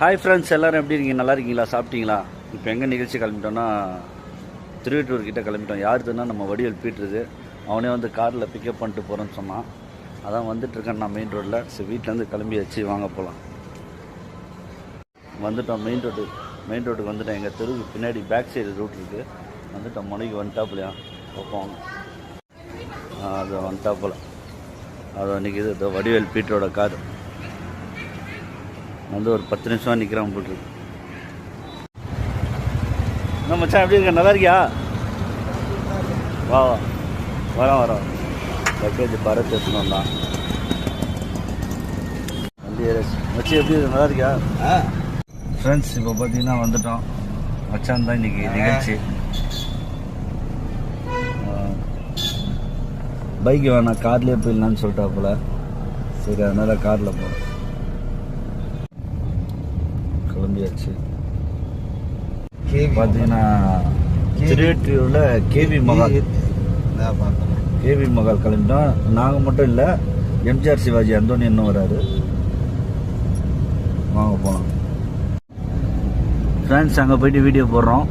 Hi friends எல்லாரும் எப்படி இருக்கீங்க? நல்லா இருக்கீங்களா? சாப்பிட்டீங்களா? இப்போ எங்கே நிகழ்ச்சி கிளம்பிட்டோன்னா திருவிட்டூர் கிட்டே கிளம்பிட்டோம். யாருதுன்னா நம்ம வடிவேல் பீட்டுருது. அவனே வந்து காரில் பிக்கப் பண்ணிட்டு போகிறேன்னு சொன்னான். அதான் வந்துட்டுருக்கேன் நான் மெயின் ரோட்டில் சரி வீட்டிலேருந்து கிளம்பியாச்சு. வாங்க போகலாம் வந்துட்டோம் மெயின் ரோடு மெயின் ரோட்டுக்கு வந்துட்டோம் எங்கள் தெருவுக்கு பின்னாடி பேக் சைடு ரூட் இருக்குது வந்துட்டோம். மணிக்கு வந்துட்டாப்புலையா? பார்ப்போம் அது வந்துட்டாப்புல அது அன்றைக்கி இது இதோ வடிவேல் பீட்டரோட கார். வந்து ஒரு பத்து நிமிஷம் நிற்கிறான் போட்டு என்ன மச்சான் எப்படி இருக்க? நல்லா இருக்கியா? வா வா. வரோம் வரோம். லக்கேஜ் பரத் எடுத்துன்னு வந்தான். வண்டி. மச்சி எப்படி இருக்கு? நல்லா இருக்கியா? ஃப்ரெண்ட்ஸ் இப்போ பார்த்தீங்கன்னா வந்துட்டோம். மச்சான் தான் இன்னைக்கு நிகழ்ச்சி. பைக் வேணாம் கார்லேயே போயிடலான்னு சொல்லிட்டாப்புல சரி அதனால காரில் போகிறோம் கிளம்பியாச்சு பார்த்தீங்கன்னா திருவெற்றியூரில் கேவி மகால் கேவி மகால் கிளம்பிட்டோம் நாங்கள் மட்டும் இல்லை எம்ஜிஆர் சிவாஜி அந்தோனி இன்னும் வராரு. வாங்க போகலாம் ஃப்ரெண்ட்ஸ் அங்கே போயிட்டு வீடியோ போடுறோம்.